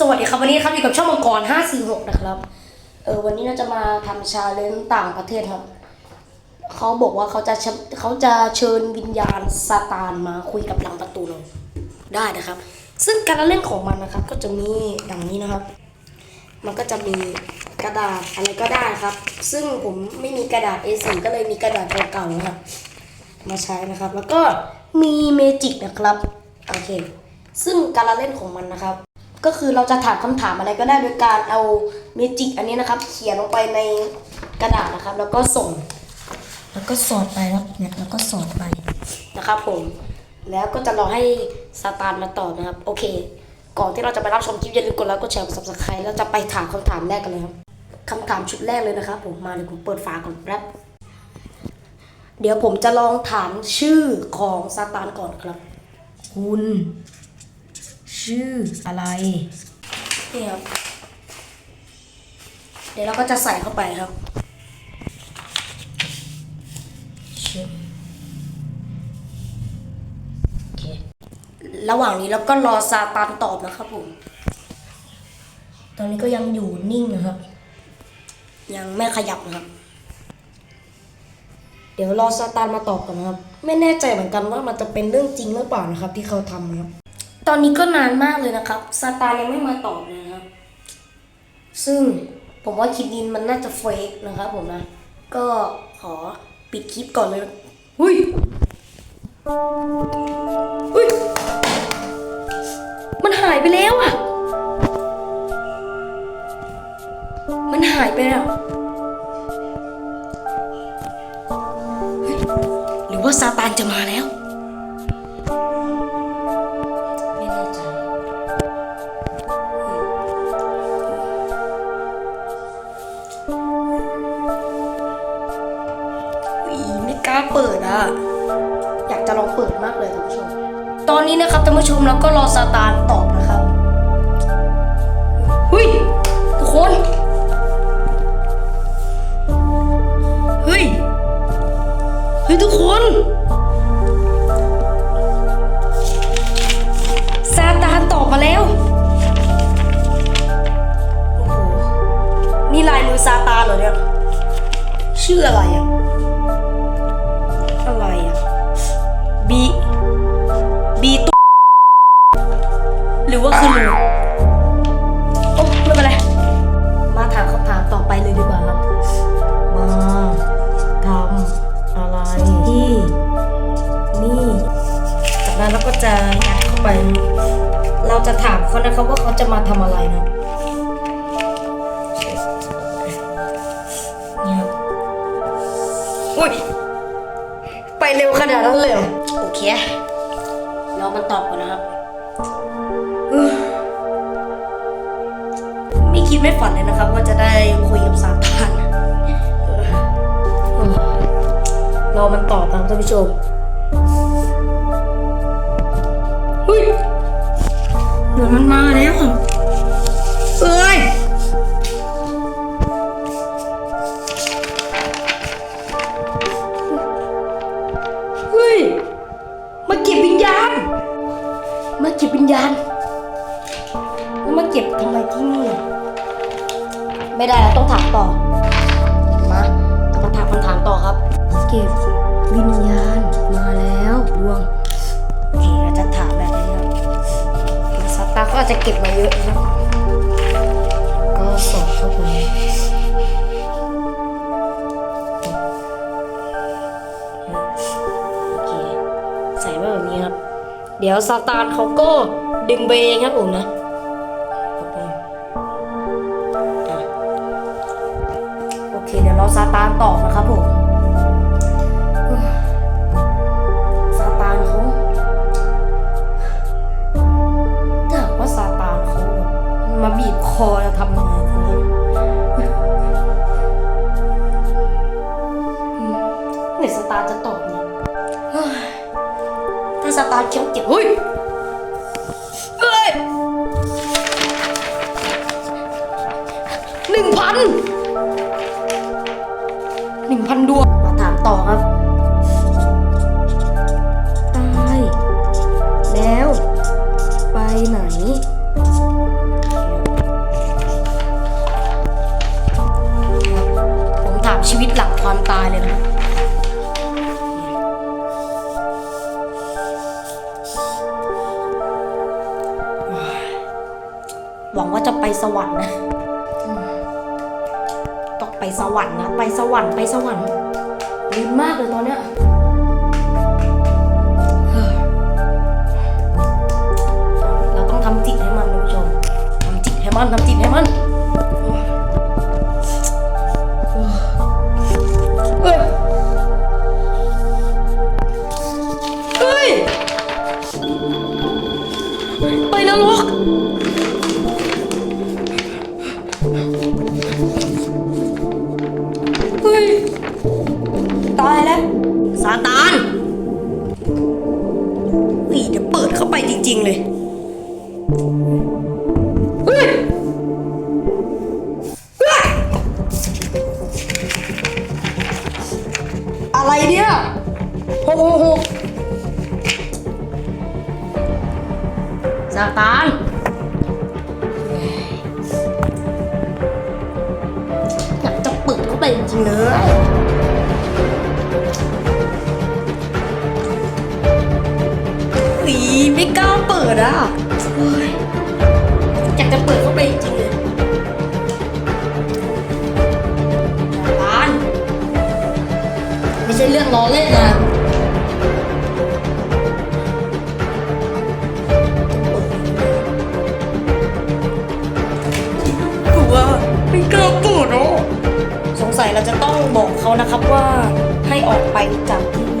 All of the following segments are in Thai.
สวัสดีครับวันนี้ครับอยู่กับช่องมังกร 546 นะครับ เออวันนี้เราจะมาทำชาเลนจ์ต่างประเทศครับ เขาบอกว่าเขาจะเขาจะเชิญวิญญาณซาตานมาคุยกับหลังประตูเราได้นะครับ ซึ่งการเล่นของมันนะครับ ก็จะมีดังนี้นะครับ มันก็จะมีกระดาษอะไรก็ได้ครับ ซึ่งผมไม่มีกระดาษ A4 ก็เลยมีกระดาษเก่าๆนะครับมาใช้นะครับ แล้วก็มีเมจิกนะครับโอเคซึ่งการเล่นของมันนะครับ ก็คือเราจะถามคำถามอะไรก็ได้โดยการเอาเมจิกอันนี้นะครับ เขียนลงไปในกระดาษนะครับ แล้วก็ส่ง แล้วก็สอดไปครับเนี่ยแล้วก็สอดไปนะครับผม แล้วก็จะรอให้ซาตานมาตอบนะครับ โอเค ก่อนที่เราจะไปรับชมคลิปอย่าลืมกดไลค์กดแชร์กด subscribe แล้วจะไปถามคำถามแรกกันเลยครับคำถามชุดแรกเลยนะครับผมมาเลยผมเปิดฝาก่อนแป๊บเดี๋ยวผมจะลองถามชื่อของซาตานก่อนครับ คุณ ชื่ออะไร นี่ครับ เดี๋ยวเราก็จะใส่เข้าไปครับชื่อโอเคระหว่างนี้เราก็รอซาตานตอบนะครับผม ตอนนี้ก็ยังอยู่นิ่งนะครับ ยังไม่ขยับนะครับ เดี๋ยวรอซาตานมาตอบก่อนนะครับ ไม่แน่ใจเหมือนกันว่ามันจะเป็นเรื่องจริงหรือเปล่านะครับ ที่เขาทำนะครับ ตอนนี้ก็นานมากเลยนะครับซาตานยังไม่มาตอบเลยนะครับ ซึ่งผมว่าคลิปนี้มันน่าจะเฟกนะครับผมนะ ก็ขอปิดคลิปก่อนเลยหุ้ยหุ้ย มันหายไปแล้วอะ มันหายไปแล้ว หรือว่าซาตานจะมาแล้ว อะอยากจะลองเปิดมากเลยท่านผู้ชม ตอนนี้นะครับท่านผู้ชมเราก็รอซาตานตอบ หรือว่าคือหนูโอ้ไม่เป็นไร มาถามคำถามต่อไปเลยดีกว่าครับ มาทำอะไรที่นี่จากนั้นเราก็จะยัดเข้าไป เราจะถามเขานะครับว่าเขาจะมาทำอะไรนะเนี่ยครับอุ้ยไปเร็วขนาดนั้นเลยเหรอโอเค เรามันตอบก่อนนะครับ คิดไม่ฝันเลยนะครับ ว่าจะได้คุยกับซาตานเรอมันตอบครับท่านผู้ชมเฮ้ยเหมือนมันมาแล้วเอ้ยเฮ้ย มาเก็บวิญญาณ มาเก็บวิญญาณแล้วมาเก็บทำไมที่นี่ ไม่ได้แล้วต้องถามต่อ มามาถามคำถามต่อครับเก็บวิญญาณมาแล้วดวงโอเคเราจะถามแบบนี้ครับสตาร์ก็อาจจะเก็บมาเยอะนะก็สอบเข้าไปโอเคใส่ไว้แบบนี้ครับเดี๋ยวซาตานเขาก็ดึงไปเองครับผมนะ ซาตานตอบนะครับผมซาตานเขาถ้าหากว่าซาตานเขามาบีบคอจะทำยังไงทีนี้ไหนซาตานจะตอบเนี่ยเฮ้ยถ้าสตาร์เข็มเก็บเฮ้ยเอ้ยหนึ่งพัน หวังว่าจะไปสวรรค์นะอืมต้องไปสวรรค์นะ ไปสวรรค์ไปสวรรค์ลืมมากเลยตอนเนี้ยเฮ้ยเราต้องทำจิตให้มันนะผู้ชมทำจิตให้มันทำจิตให้มันเฮ้ยเฮ้ยไปนรก จริง ๆ เลยอะไรเนี่ยหกหกหกซาตานอยากจะเปิดเข้าไปจริงๆเลย อีไม่กล้าเปิดอะเฮ้ยอยากจะเปิดเข้าไปจริงเลยซาตานไม่ใช่เรื่องล้อเล่นนะถือว่าไม่กล้าเปิดอะสงสัยเราจะต้องบอกเขานะครับว่าให้ออกไปจากที่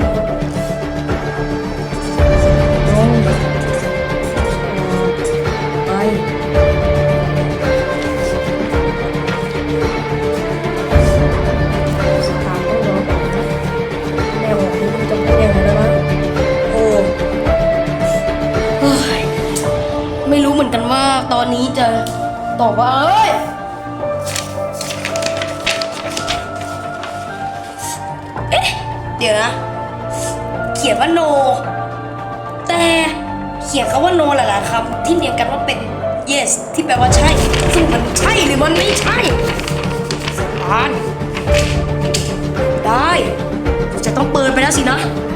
อนกันว่าตอนนี้จะตอบว่า เอ้ย เอ๊ะ เดี๋ยวนะ เขียนว่า no แต่เขียนคำว่า no หลายๆคำที่เรียงกันว่าเป็น yes ที่แปลว่าใช่ ซึ่งมันใช่หรือมันไม่ใช่สถานได้เราจะต้องเปิดไปแล้วสินะสตาน